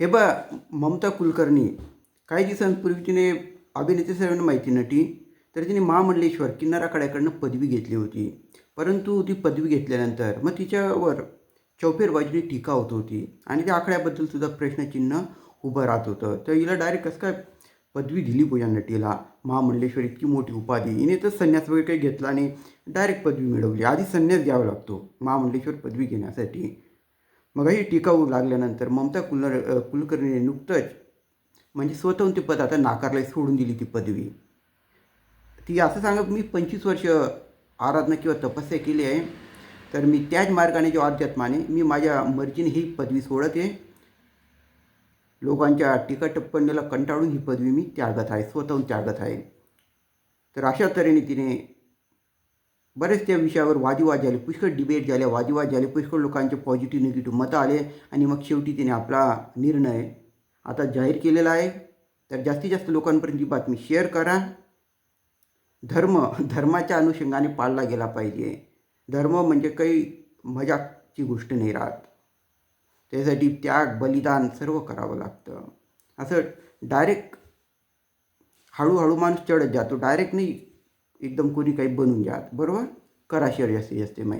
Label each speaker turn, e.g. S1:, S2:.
S1: हे बा ममता कुलकर्णी. काही दिवसांपूर्वी तिने अभिनेत्री सर्वांना माहिती नटी तर तिने महामंडलेश्वर किन्नर आखाड्याकडनं पदवी घेतली होती. परंतु ती पदवी घेतल्यानंतर मग तिच्यावर चौफेर बाजूने टीका होत होती आणि त्या आखाड्याबद्दल सुद्धा प्रश्नचिन्ह उभं राहत होतं. तर हिला डायरेक्ट कसं काय पदवी दिली पूजा नटीला? महामंडलेश्वर इतकी मोठी उपाधी. हिने तर संन्यास वगैरे काही घेतला आणि डायरेक्ट पदवी मिळवली. आधी संन्यास घ्यावा लागतो महामंडलेश्वर पदवी घेण्यासाठी. मगही टीका होऊ लागल्यानंतर ममता कुलर कुलकर्णीने नुकतंच म्हणजे स्वतःहून ते पद आता नाकारले सोडून दिली ती पदवी. ती असं सांगत मी पंचवीस वर्ष आराधना किंवा तपस्या केली आहे तर मी त्याच मार्गाने जो अध्यात्माने मी माझ्या मर्जीने ही पदवी सोडत. आहे लोकांच्या टीका टिप्पणीला कंटाळून ही पदवी मी त्यागत आहे स्वतःहून त्यागत आहे. तर अशा तऱ्हेने तिने बरेच त्या विषयावर वादविवाद झाले पुष्कळ डिबेट झाले वादविवाद झाले पुष्कळ लोकांचे पॉझिटिव्ह निगेटिव्ह मतं आले आणि मग शेवटी तिने आपला निर्णय आता जाहीर केलेला आहे. तर जास्तीत जास्त लोकांपर्यंत ही बातमी शेअर करा. धर्म धर्माच्या अनुषंगाने पाळला गेला पाहिजे. धर्म म्हणजे काही मजाकची गोष्ट नाही राहत. त्यासाठी त्याग बलिदान सर्व करावं लागतं. असं डायरेक्ट हळूहळू माणूस चढत जातो. डायरेक्ट नाही एकदम कोणी काही बनून घ्या बरोबर? करा शरीर जास्तीत जास्त माहिती.